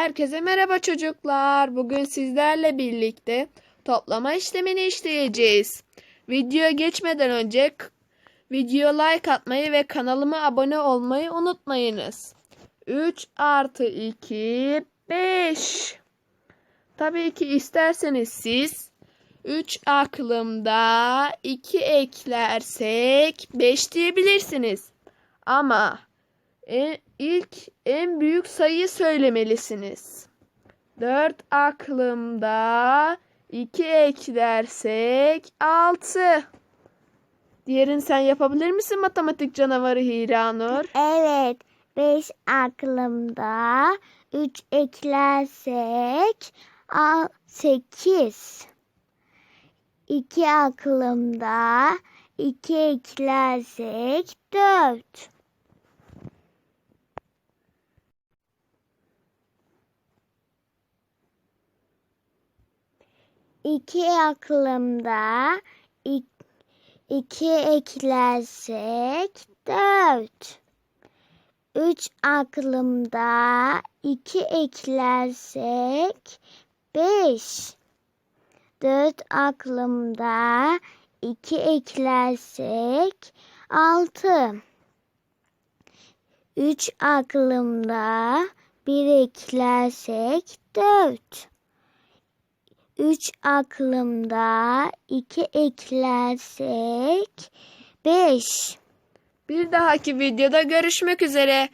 Herkese merhaba çocuklar. Bugün sizlerle birlikte toplama işlemini işleyeceğiz. Videoya geçmeden önce video like atmayı ve kanalıma abone olmayı unutmayınız. 3 artı 2 5. Tabii ki isterseniz siz 3 aklımda 2 eklersek 5 diyebilirsiniz. Ama en, ilk en büyük sayıyı söylemelisiniz. 4 aklımda 2 eklersek 6. Diğerini sen yapabilir misin matematik canavarı Hiranur? Evet. 5 aklımda. 3 eklersek 8. 2 aklımda. 2 eklersek 4. İki aklımda ik- iki eklersek dört. Üç aklımda iki eklersek beş. Dört aklımda iki eklersek altı. Üç aklımda bir eklersek dört. Üç aklımda iki eklersek beş. Bir dahaki videoda görüşmek üzere.